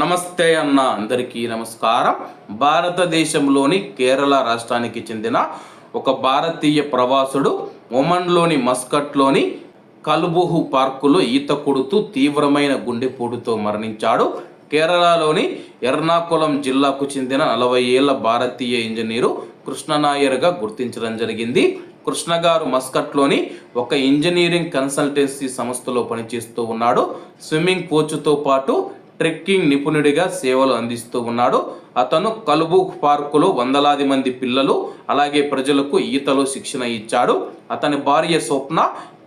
నమస్తే అన్న అందరికీ నమస్కారం. భారతదేశంలోని కేరళ రాష్ట్రానికి చెందిన ఒక భారతీయ ప్రవాసుడు ఒమన్లోని మస్కట్లోని కల్బుహు పార్కులో ఈత కొడుతూ తీవ్రమైన గుండెపోటుతో మరణించాడు. కేరళలోని ఎర్నాకుళం జిల్లాకు చెందిన నలభై ఏళ్ళ భారతీయ ఇంజనీరు కృష్ణనాయర్గా గుర్తించడం జరిగింది. కృష్ణ గారు మస్కట్లోని ఒక ఇంజనీరింగ్ కన్సల్టెన్సీ సంస్థలో పనిచేస్తూ ఉన్నాడు. స్విమ్మింగ్ కోచ్తో పాటు ట్రెక్కింగ్ నిపుణుడిగా సేవలు అందిస్తూ ఉన్నాడు. అతను కలుబు పార్కులో వందలాది మంది పిల్లలు అలాగే ప్రజలకు ఈతలో శిక్షణ ఇచ్చాడు. అతని భార్య స్వప్న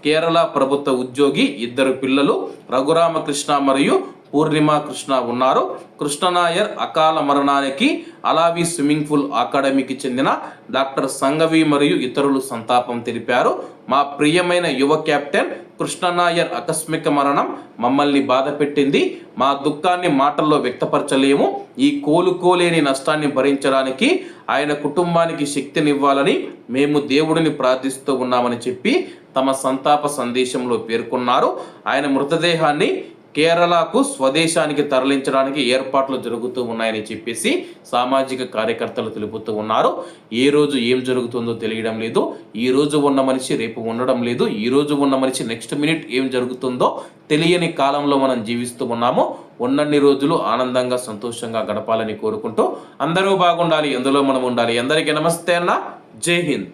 కేరళ ప్రభుత్వ ఉద్యోగి ఇద్దరు పిల్లలు రఘురామకృష్ణ మరియు పూర్ణిమ కృష్ణ ఉన్నారు. కృష్ణనాయర్ అకాల మరణానికి అలావి స్విమ్మింగ్ పూల్ అకాడమీకి చెందిన డాక్టర్ సంగవి మరియు ఇతరులు సంతాపం తెలిపారు. మా ప్రియమైన యువ కెప్టెన్ కృష్ణనాయర్ ఆకస్మిక మరణం మమ్మల్ని బాధ పెట్టింది. మా దుఃఖాన్ని మాటల్లో వ్యక్తపరచలేము. ఈ కోలుకోలేని నష్టాన్ని భరించడానికి ఆయన కుటుంబానికి శక్తినివ్వాలని మేము దేవుడిని ప్రార్థిస్తూ ఉన్నామని చెప్పి తమ సంతాప సందేశంలో పేర్కొన్నారు. ఆయన మృతదేహాన్ని కేరళకు స్వదేశానికి తరలించడానికి ఏర్పాట్లు జరుగుతూ ఉన్నాయని చెప్పేసి సామాజిక కార్యకర్తలు తెలుపుతూ ఉన్నారు. ఏ రోజు ఏం జరుగుతుందో తెలియడం లేదు. ఈ రోజు ఉన్న మనిషి రేపు ఉండడం లేదు. ఈ రోజు ఉన్న మనిషి నెక్స్ట్ మినిట్ ఏం జరుగుతుందో తెలియని కాలంలో మనం జీవిస్తూ ఉన్నాము. ఉన్నన్ని రోజులు ఆనందంగా సంతోషంగా గడపాలని కోరుకుంటూ అందరూ బాగుండాలి. ఎందులో మనం ఉండాలి. అందరికీ నమస్తే అన్న. జై హింద్.